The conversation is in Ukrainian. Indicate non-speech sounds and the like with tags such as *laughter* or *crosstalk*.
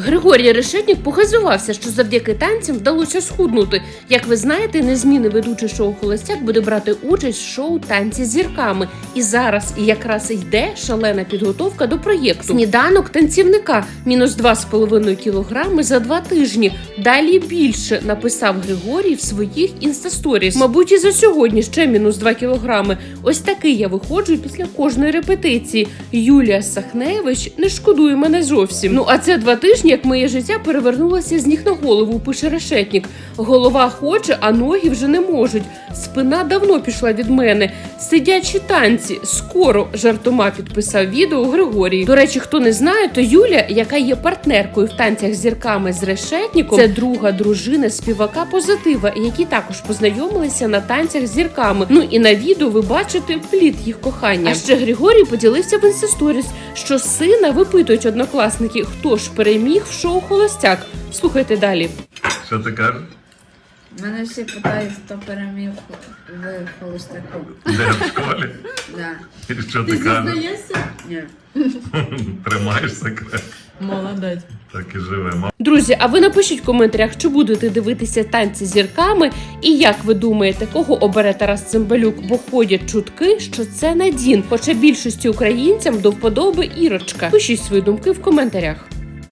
Григорій Решетнік похизувався, що завдяки танцям вдалося схуднути. Як ви знаєте, незмінний ведучий шоу Холостяк буде брати участь в шоу танці з зірками. І зараз якраз йде шалена підготовка до проєкту. Сніданок танцівника мінус 2,5 кілограми за два тижні. Далі більше написав Григорій в своїх інстасторіс. Мабуть, і за сьогодні ще мінус 2 кілограми. Ось такий я виходжу після кожної репетиції. Юлія Сахневич не шкодує мене зовсім. Ну а це два тижні, як моє життя перевернулося з ніг на голову. Пише Решетнік. Голова хоче, а ноги вже не можуть. Спина давно пішла від мене. Сидячі танці скоро жартома підписав відео Григорій. До речі, хто не знає, то Юля, яка є партнеркою в танцях з зірками з Решетніком, це друга дружина співака позитива, які також познайомилися на танцях з зірками. Ну і на відео ви бачите плід їх кохання. А ще Григорій поділився в інстасторіс, що сина випитують однокласники, хто ж переміг в шоу Холостяк. Слухайте далі. Що ти кажеш? Мене всі питають, хто переміг в холостяку. Де в школі? Да. І що ти кажеш? Ні. *laughs* Тримаєш секрет. Молодець. Так і живемо. Друзі, а ви напишіть в коментарях, чи будете дивитися танці з зірками, і як ви думаєте, кого обере Тарас Цимбалюк, бо ходять чутки, що це Надін. Хоча більшості українцям до вподоби Ірочка. Пишіть свої думки в коментарях.